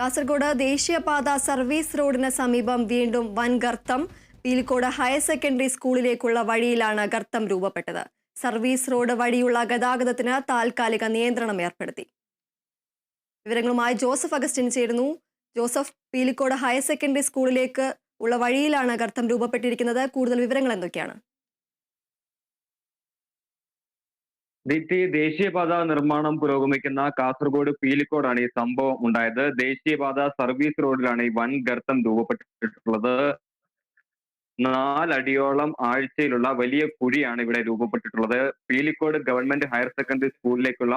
കാസർഗോഡ് ദേശീയപാത സർവീസ് റോഡിന് സമീപം വീണ്ടും വൻ ഗർത്തം പീലിക്കോട് ഹയർ സെക്കൻഡറി സ്കൂളിലേക്കുള്ള വഴിയിലാണ് ഗർത്തം രൂപപ്പെട്ടത്. സർവീസ് റോഡ് വഴിയുള്ള ഗതാഗതത്തിന് താൽക്കാലിക നിയന്ത്രണം ഏർപ്പെടുത്തി. വിവരങ്ങളുമായി ജോസഫ് അഗസ്റ്റിൻ ചേരുന്നു. ജോസഫ് പീലിക്കോട് ഹയർ സെക്കൻഡറി സ്കൂളിലേക്ക് ഉള്ള വഴിയിലാണ് ഗർത്തം രൂപപ്പെട്ടിരിക്കുന്നത്. കൂടുതൽ വിവരങ്ങൾ എന്തൊക്കെയാണ്? ദീപ്തി ദേശീയപാത നിർമ്മാണം പുരോഗമിക്കുന്ന കാസർഗോഡ് പീലിക്കോടാണ് ഈ സംഭവം ഉണ്ടായത്. ദേശീയപാത സർവീസ് റോഡിലാണ് ഈ വൻ ഗർത്തം രൂപപ്പെട്ടിട്ടുള്ളത്. നാലടിയോളം ആഴ്ചയിലുള്ള വലിയ കുഴിയാണ് ഇവിടെ രൂപപ്പെട്ടിട്ടുള്ളത്. പീലിക്കോട് ഗവൺമെന്റ് ഹയർ സെക്കൻഡറി സ്കൂളിലേക്കുള്ള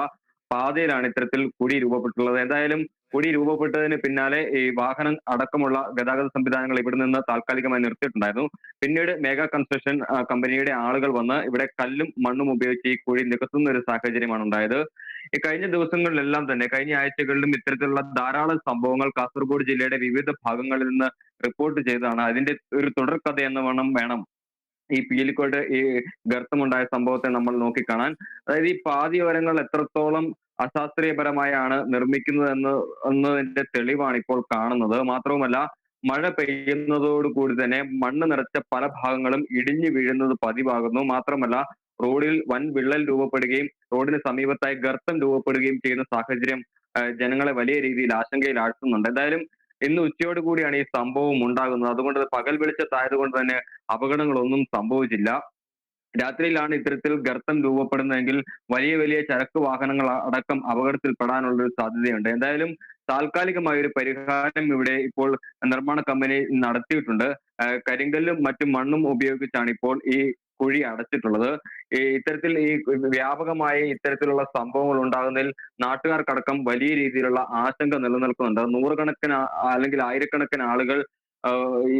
പാതയിലാണ് ഇത്തരത്തിൽ കുഴി രൂപപ്പെട്ടിട്ടുള്ളത്. എന്തായാലും കുഴി രൂപപ്പെട്ടതിന് പിന്നാലെ ഈ വാഹനം അടക്കമുള്ള ഗതാഗത സംവിധാനങ്ങൾ ഇവിടെ നിന്ന് താൽക്കാലികമായി നിർത്തിയിട്ടുണ്ടായിരുന്നു. പിന്നീട് മെഗാ കൺസ്ട്രക്ഷൻ കമ്പനിയുടെ ആളുകൾ വന്ന് ഇവിടെ കല്ലും മണ്ണും ഉപയോഗിച്ച് ഈ കുഴി നികത്തുന്ന ഒരു സാഹചര്യമാണ് ഉണ്ടായത്. ഈ കഴിഞ്ഞ ദിവസങ്ങളിലെല്ലാം തന്നെ കഴിഞ്ഞ ആഴ്ചകളിലും ഇത്തരത്തിലുള്ള ധാരാളം സംഭവങ്ങൾ കാസർഗോഡ് ജില്ലയുടെ വിവിധ ഭാഗങ്ങളിൽ നിന്ന് റിപ്പോർട്ട് ചെയ്തതാണ്. അതിന്റെ ഒരു തുടർക്കഥ എന്ന് വേണം വേണം ഈ പീലിക്കോട്ട് ഈ ഗർത്തമുണ്ടായ സംഭവത്തെ നമ്മൾ നോക്കിക്കാണാൻ. അതായത് ഈ പാതിയോരങ്ങൾ എത്രത്തോളം അശാസ്ത്രീയപരമായാണ് നിർമ്മിക്കുന്നത് എന്ന് എന്നതിന്റെ തെളിവാണ് ഇപ്പോൾ കാണുന്നത്. മാത്രവുമല്ല മഴ പെയ്യുന്നതോടുകൂടി തന്നെ മണ്ണ് നിറച്ച പല ഭാഗങ്ങളും ഇടിഞ്ഞു വീഴുന്നത് പതിവാകുന്നു. മാത്രമല്ല റോഡിൽ വൻ വിള്ളൽ രൂപപ്പെടുകയും റോഡിന് സമീപത്തായി ഗർത്തം രൂപപ്പെടുകയും ചെയ്യുന്ന സാഹചര്യം ജനങ്ങളെ വലിയ രീതിയിൽ ആശങ്കയിലാഴ്ത്തുന്നുണ്ട് എന്തായാലും ഇന്ന് ഉച്ചയോട് കൂടിയാണ് ഈ സംഭവം ഉണ്ടാകുന്നത്. അതുകൊണ്ട് പകൽ വെളിച്ചത്തായതുകൊണ്ട് തന്നെ അപകടങ്ങളൊന്നും സംഭവിച്ചില്ല. രാത്രിയിലാണ് ഇത്തരത്തിൽ ഗർത്തം രൂപപ്പെടുന്നതെങ്കിൽ വലിയ വലിയ ചരക്ക് വാഹനങ്ങൾ അടക്കം അപകടത്തിൽപ്പെടാനുള്ള ഒരു സാധ്യതയുണ്ട്. എന്തായാലും താൽക്കാലികമായ ഒരു പരിഹാരം ഇവിടെ ഇപ്പോൾ നിർമ്മാണ കമ്പനി നടത്തിയിട്ടുണ്ട്. കരിങ്കല്ലും മറ്റും മണ്ണും ഉപയോഗിച്ചാണ് ഇപ്പോൾ ഈ കുഴി അടച്ചിട്ടുള്ളത്. ഇത്തരത്തിൽ ഈ വ്യാപകമായ ഇത്തരത്തിലുള്ള സംഭവങ്ങൾ ഉണ്ടാകുന്നതിൽ നാട്ടുകാർക്കടക്കം വലിയ രീതിയിലുള്ള ആശങ്ക നിലനിൽക്കുന്നുണ്ട്. നൂറുകണക്കിന് അല്ലെങ്കിൽ ആയിരക്കണക്കിന് ആളുകൾ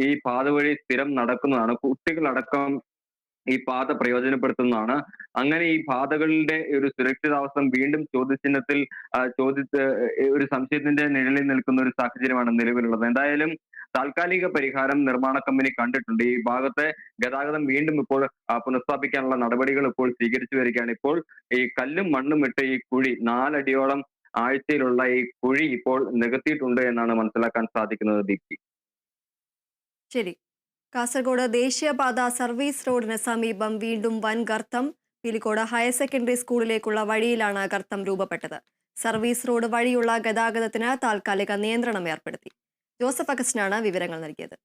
ഈ പാത വഴി സ്ഥിരം നടക്കുന്നതാണ്. കുട്ടികളടക്കം ഈ പാത പ്രയോജനപ്പെടുത്തുന്നതാണ്. അങ്ങനെ ഈ പാതകളുടെ ഒരു സുരക്ഷിതാവസ്ഥ വീണ്ടും ചോദ്യചിഹ്നത്തിൽ ആ, ഒരു സംശയത്തിന്റെ നിഴലിൽ നിൽക്കുന്ന ഒരു സാഹചര്യമാണ് നിലവിലുള്ളത്. എന്തായാലും താൽക്കാലിക പരിഹാരം നിർമ്മാണ കമ്പനി കണ്ടിട്ടുണ്ട്. ഈ ഭാഗത്തെ ഗതാഗതം വീണ്ടും ഇപ്പോൾ പുനഃസ്ഥാപിക്കാനുള്ള നടപടികൾ ഇപ്പോൾ സ്വീകരിച്ചു വരികയാണ്. ഇപ്പോൾ ഈ കല്ലും മണ്ണും ഇട്ട് ഈ കുഴി നാലടിയോളം ആഴ്ചയിലുള്ള ഈ കുഴി ഇപ്പോൾ നികത്തിയിട്ടുണ്ട് എന്നാണ് മനസ്സിലാക്കാൻ സാധിക്കുന്നത് ദീപ്തി. ശരി. കാസർഗോഡ് ദേശീയപാത സർവീസ് റോഡിന് സമീപം വീണ്ടും വൻ ഗർത്തം പിലിക്കോട് ഹയർ സെക്കൻഡറി സ്കൂളിലേക്കുള്ള വഴിയിലാണ് ഗർത്തം രൂപപ്പെട്ടത്. സർവീസ് റോഡ് വഴിയുള്ള ഗതാഗതത്തിന് താൽക്കാലിക നിയന്ത്രണം ഏർപ്പെടുത്തി. ജോസഫ് അഗസ്റ്റിനാണ് വിവരങ്ങൾ നൽകിയത്.